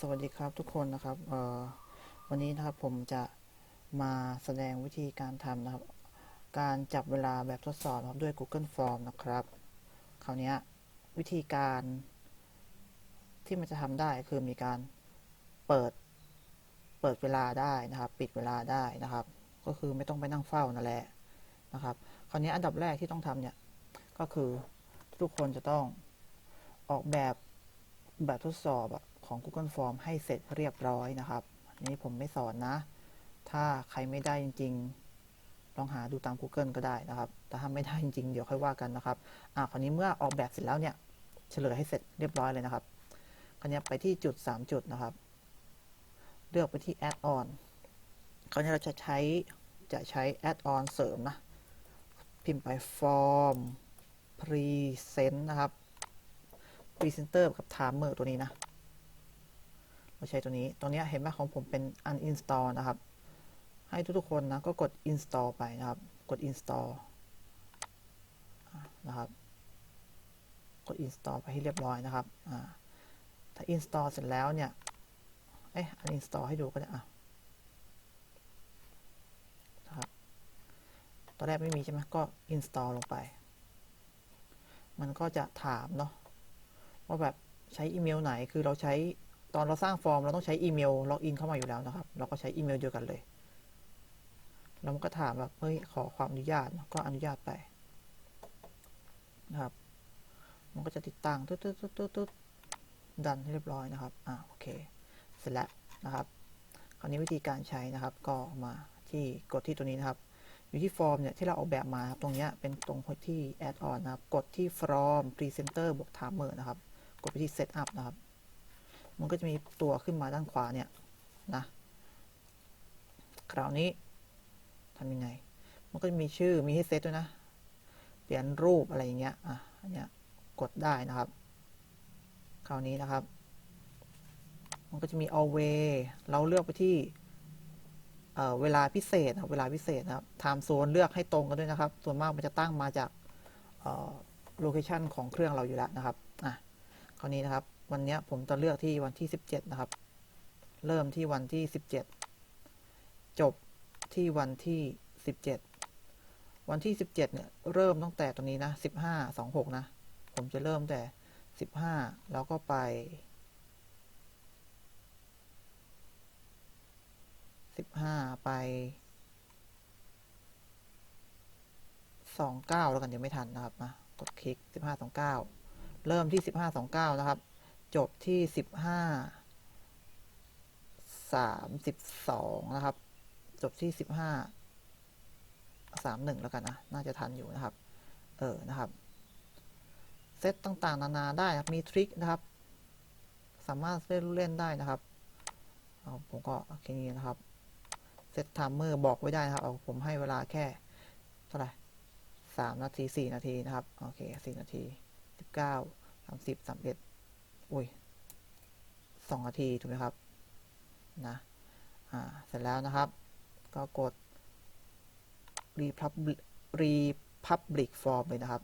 สวัสดีครับทุกคนนะครับวันนี้นะครับผมจะมาแสดงวิธีการทำนะครับ การจับเวลาแบบทดสอบนะครับด้วย Google Form นะครับ คราวนี้วิธีการที่มันจะทำได้คือมีการเปิดเปิดเวลาได้นะครับ ปิดเวลาได้นะครับ ก็คือไม่ต้องไปนั่งเฝ้านั่นแหละนะครับ คราวนี้อันดับแรกที่ต้องทำเนี่ยก็คือทุกคนจะต้องออกแบบแบบทดสอบอะ ของ Google Form ให้เสร็จเรียบร้อยนะครับอันนี้ผมไม่สอนนะ ถ้าใครไม่ได้จริง ๆ ลองหาดูตาม Google ก็ได้นะครับ แต่ถ้าไม่ได้จริงๆ เดี๋ยวค่อยว่ากันนะครับ อ่าคราวนี้เมื่อออกแบบเสร็จแล้วเนี่ย เฉลยให้เสร็จเรียบร้อยเลยนะครับคราวนี้ไปที่จุด 3 จุดนะครับ เลือกไปที่ Add on คราวนี้เราจะใช้ จะใช้ Add on เสริมนะ พิมพ์ไป Form Present นะครับ Presenter กับ Timer ตัวนี้นะ ใช้ตัวนี้ ตัวนี้เห็นไหมของผมเป็น uninstall นะครับ ให้ทุกๆคนนะก็กด install ไปนะครับ กด install นะครับ กด install ไปให้เรียบร้อยนะครับอ่าถ้า install เสร็จแล้วเนี่ย เอ๊ะ uninstall ให้ดูก็ได้อะนะครับ ตอนแรกไม่มีใช่ไหมก็ install ลงไป มันก็จะถามเนาะว่าแบบใช้อีเมลไหน คือเราใช้ ตอนเราสร้างฟอร์มเราต้องใช้อีเมลล็อกอินเข้ามาอยู่แล้วนะครับ เราก็ใช้อีเมลเดียวกันเลย แล้วมันก็ถามแบบเฮ้ยขอความอนุญาตก็อนุญาตไปนะครับ มันก็จะติดตั้งตุ๊ดตุ๊ดตุ๊ดตุ๊ดตุ๊ดดันให้เรียบร้อยนะครับอ่าโอเค เสร็จแล้วนะครับ คราวนี้วิธีการใช้นะครับก็มาที่กดที่ตัวนี้นะครับ อยู่ที่ฟอร์มเนี่ยที่เราออกแบบมาครับตรงเนี้ยเป็นตรงที่ add on นะครับ กดที่ from presenter บวก timer นะครับ กดไปที่ setup นะครับ มันก็จะมีตัวขึ้นมาด้านขวาเนี่ยนะคราวนี้ทำยังไง มันก็จะมีชื่อมีให้เซตด้วยนะ เปลี่ยนรูปอะไรอย่างเงี้ยอะอันเนี้ยกดได้นะครับ คราวนี้นะครับ มันก็จะมี always เราเลือกไปที่เเวลาพิเศษนะเวลาพิเศษนะครับ time zone เลือกให้ตรงกันด้วยนะครับ ส่วนมากมันจะตั้งมาจากโลเคชันของเครื่องเราอยู่แล้วนะครับอะคราวนี้นะครับ วันนี้ผมจะเลือกที่วันที่ 17 นะครับ เริ่มที่วันที่ 17 จบที่วันที่ 17 วันที่ 17 เนี่ย เริ่มตั้งแต่ตรงนี้นะ 15 26 นะ ผมจะเริ่มแต่ 15 แล้วก็ไป 15 ไป 29 แล้วกันยังไม่ทันนะครับนะกดคลิก 15 29 เริ่มที่ 15 29 นะครับ จบที่15 32นะครับ จบที่15 31แล้วกันนะน่าจะทันอยู่นะครับ เออนะครับ เซตต่างๆ นานาได้ครับ มีทริคนะครับ สามารถเล่นเล่นได้นะครับเอาผมก็แค่นี้นะครับ เซตไทม์เมอร์บอกไว้ได้นะครับเอาผมให้เวลาแค่เท่าไหร่สามนาทีสี่นาทีนะครับ โอเคสี่นาทีสิบเก้าสามสิบสามเอ็ด อุ้ยสองนาทีถูกไหมครับนะอ่าเสร็จแล้วนะครับ ก็กด republic republic form เลยนะครับ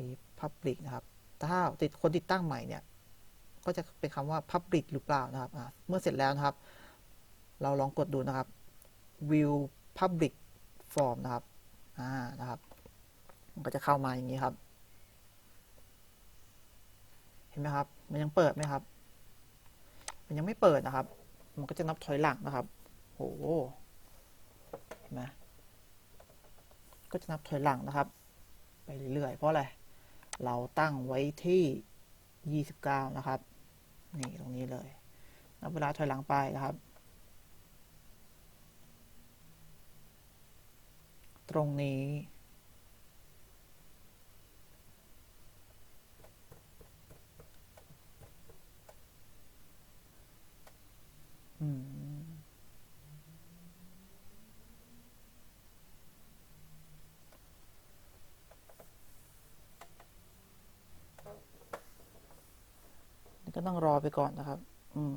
republic นะครับ ถ้าติดคนติดตั้งใหม่เนี่ย ก็จะเป็นคำว่า public หรือเปล่านะครับเมื่อเสร็จแล้วนะครับ เราลองกดดูนะครับ view public form นะครับอ่านะครับ มันก็จะเข้ามาอย่างนี้ครับ ห็นไหมครับ มันยังเปิดไหมครับ มันยังไม่เปิดนะครับ มันก็จะนับถอยหลังนะครับโหเห็นไหมก็จะนับถอยหลังนะครับ ไปเรื่อยๆ เพราะอะไร เราตั้งไว้ที่ 29 นะครับ นี่ตรงนี้เลย นับเวลาถอยหลังไปนะครับ ตรงนี้ ก็ต้องรอไปก่อนนะครับ อืม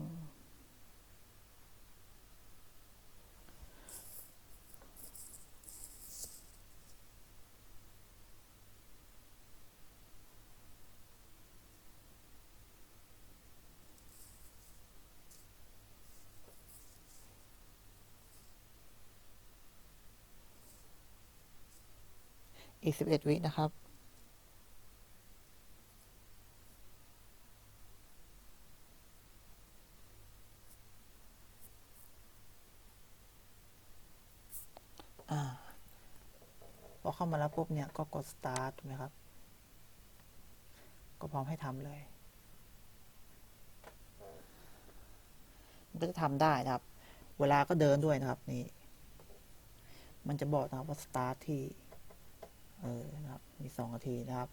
อีกสิบเอ็ดวินะครับพอเข้ามาแล้วปุ๊บเนี่ยก็กด start ถูกไหมครับ ก็พร้อมให้ทำเลย มันก็จะทำได้นะครับ เวลาก็เดินด้วยนะครับนี่ มันจะบอกนะครับว่า start ที่ เออนะครับมีสองนาทีนะครับ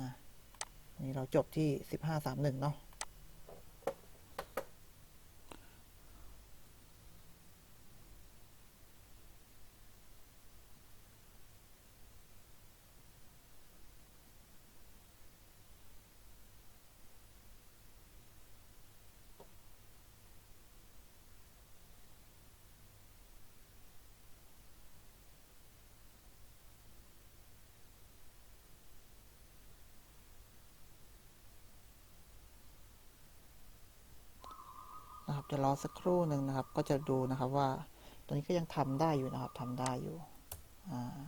นะนี่เราจบที่สิบห้าสามหนึ่งเนาะ นะครับจะรอสักครู่หนึ่งนะครับ ก็จะดูนะครับว่าตัวนี้ก็ยังทำได้อยู่นะครับทำได้อยู่อ่า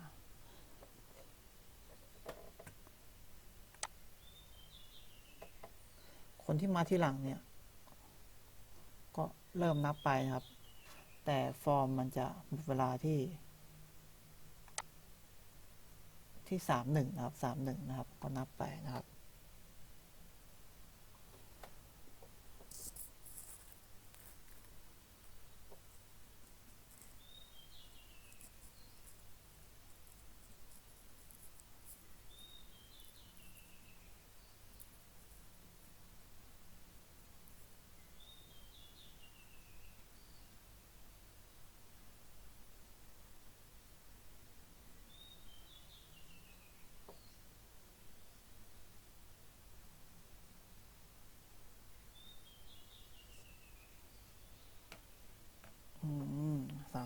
คนที่มาที่หลังเนี่ย ก็เริ่มนับไปนะครับ แต่ฟอร์มมันจะหมดเวลาที่ ที่สามหนึ่งนะครับสามหนึ่งนะครับ ก็นับไปนะครับ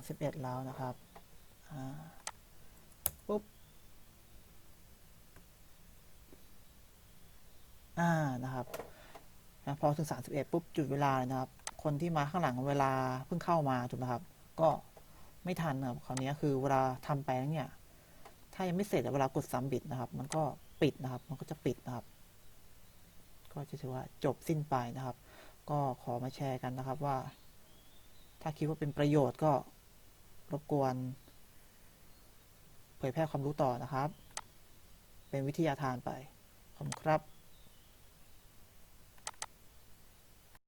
31 แล้วนะครับปุ๊บอ่านะครับพอถึง 31 ปุ๊บจุดเวลาเลยนะครับ คนที่มาข้างหลังเวลาเพิ่งเข้ามาถูกไหมครับ ก็ไม่ทันนะครับคราวนี้คือเวลาทำไปเนี่ย ถ้ายังไม่เสร็จเวลากดซ้ำบิดนะครับ มันก็ปิดนะครับ มันก็จะปิดนะครับ ก็จะถือว่าจบสิ้นไปนะครับ ก็ขอมาแชร์กันนะครับว่า ถ้าคิดว่าเป็นประโยชน์ก็ รบกวน เผยแพร่ความรู้ต่อนะครับ เป็นวิทยาทานไป ขอบคุณครับ